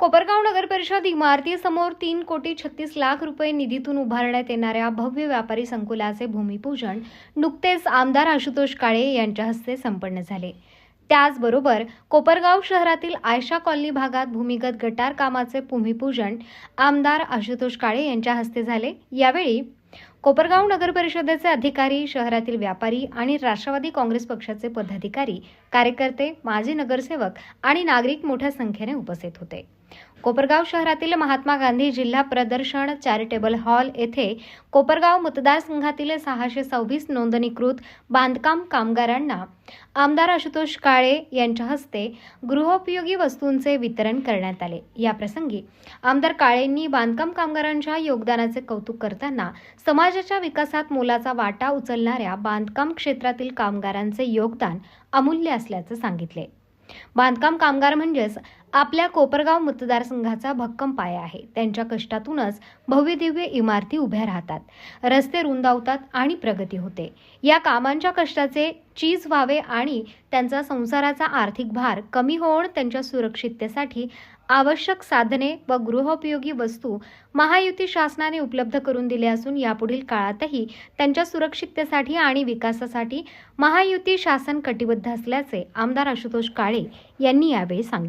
कोपरगाव नगर परिषद इमारतीसमोर तीन कोटी छत्तीस लाख रुपये निधीतून उभारण्यात येणाऱ्या भव्य व्यापारी संकुलाचे भूमिपूजन नुकतेच आमदार आशुतोष काळे यांच्या हस्ते संपन्न झाले. त्याचबरोबर कोपरगाव शहरातील आयशा कॉलनी भागात भूमिगत गटार कामाचे भूमिपूजन आमदार आशुतोष काळे यांच्या हस्ते झाले. यावेळी कोपरगाव नगर परिषदेचे अधिकारी शहरातील व्यापारी आणि राष्ट्रवादी काँग्रेस पक्षाचे पदाधिकारी कार्यकर्ते माजी नगरसेवक आणि नागरिक मोठ्या संख्येने उपस्थित होते. कोपरगाव शहरातील महात्मा गांधी जिल्हा प्रदर्शन चॅरिटेबल हॉल येथे कोपरगाव मतदारसंघातील सहाशे सव्वीस नोंदणीकृत बांधकाम कामगारांना आमदार आशुतोष काळे यांच्या हस्ते गृहोपयोगी वस्तूंचे वितरण करण्यात आले. याप्रसंगी आमदार काळेंनी बांधकाम कामगारांच्या योगदानाचे कौतुक करताना समाजाच्या विकासात मोलाचा वाटा उचलणाऱ्या बांधकाम क्षेत्रातील कामगारांचे योगदान अमूल्य असल्याचं सांगितले. बांधकाम कामगार म्हणजेच आपल्या कोपरगाव मतदारसंघाचा भक्कम पाया आहे. त्यांच्या कष्टातूनच भव्यदिव्य इमारती उभ्या राहतात. रस्ते रुंदावतात आणि प्रगती होते. या कामांच्या कष्टाचे चीज व्हावे आणि त्यांचा संसाराचा आर्थिक भार कमी होऊन त्यांच्या सुरक्षिततेसाठी आवश्यक साधने व गृहोपयोगी वस्तू महायुती शासनाने उपलब्ध करून दिल्या असून यापुढील काळातही त्यांच्या सुरक्षिततेसाठी आणि विकासासाठी महायुती शासन कटिबद्ध असल्याचे आमदार आशुतोष काळे यांनी यावेळी सांगितले.